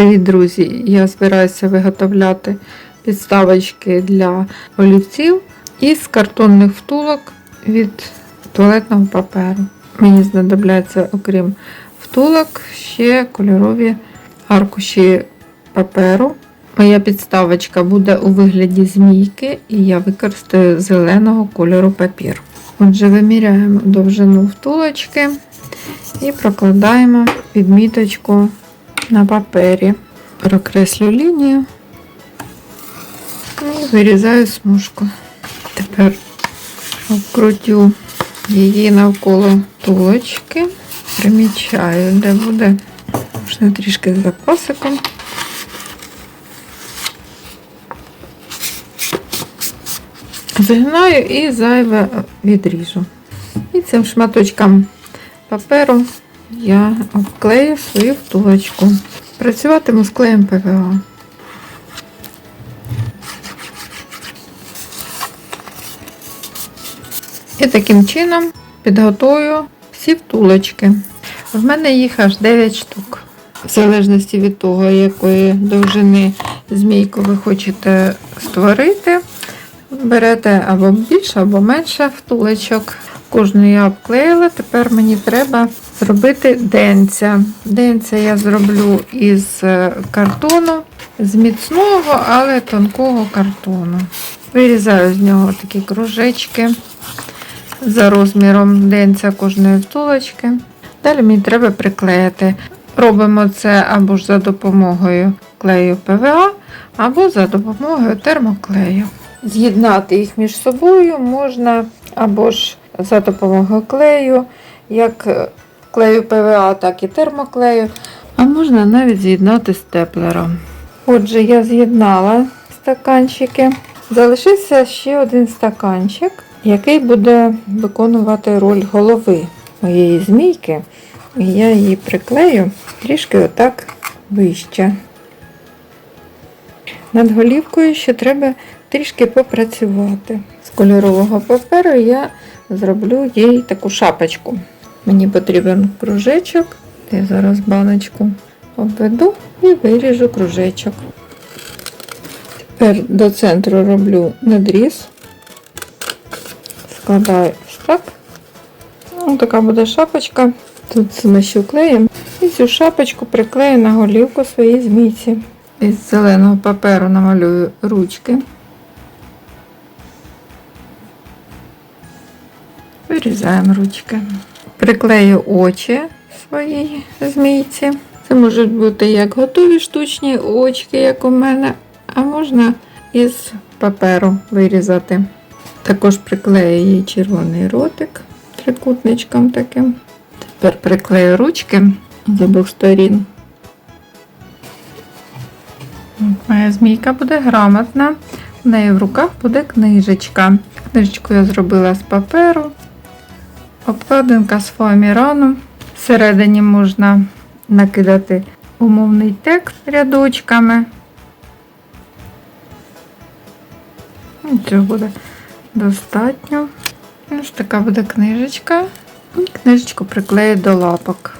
Привіт, друзі! Я збираюся виготовляти підставочки для олівців із картонних втулок від туалетного паперу. Мені знадобляться, окрім втулок, ще кольорові аркуші паперу. Моя підставочка буде у вигляді змійки, і я використаю зеленого кольору папір. Отже, виміряємо довжину втулочки і прокладаємо відміточку на папері. Прокреслю лінію і вирізаю смужку. Тепер обкрутю її навколо тулочки, примічаю, де буде можна трішки з запасиком. Згинаю і зайве відріжу. І цим шматочком паперу я обклею свою втулочку. Працюватиму з клеєм ПВА. І таким чином підготую всі втулочки. В мене їх аж 9 штук. В залежності від того, якої довжини змійку ви хочете створити, берете або більше, або менше втулочок. Кожну я обклеїла, тепер мені треба зробити денця. Денця я зроблю із е, картону, з міцного, але тонкого картону. Вирізаю з нього такі кружечки за розміром денця кожної втулочки. Далі мені треба приклеїти. Робимо це або ж за допомогою клею ПВА, або за допомогою термоклею. З'єднати їх між собою можна або ж за допомогою клею, як е, клею ПВА, так і термоклею, а можна навіть з'єднати степлером. Отже, я з'єднала стаканчики. Залишився ще один стаканчик, який буде виконувати роль голови моєї змійки. І я її приклею трішки отак вище. Над голівкою ще треба трішки попрацювати. З кольорового паперу я зроблю їй таку шапочку. Мені потрібен кружечок. Я зараз баночку обведу і виріжу кружечок. Тепер до центру роблю надріз, складаю так. Ось така буде шапочка. Тут змащу клеєм. І цю шапочку приклею на голівку своїй змійці. Із зеленого паперу намалюю ручки. Вирізаємо ручки. Приклею очі своїй змійці. Це можуть бути як готові штучні очки, як у мене, а можна із паперу вирізати. Також приклею їй червоний ротик трикутничком таким. Тепер приклею ручки з обох сторін. Моя змійка буде грамотна. В неї в руках буде книжечка. Книжечку я зробила з паперу. Обкладинка з фоаміраном. Всередині можна накидати умовний текст рядочками. Цього буде достатньо. Ось така буде книжечка. Книжечку приклею до лапок.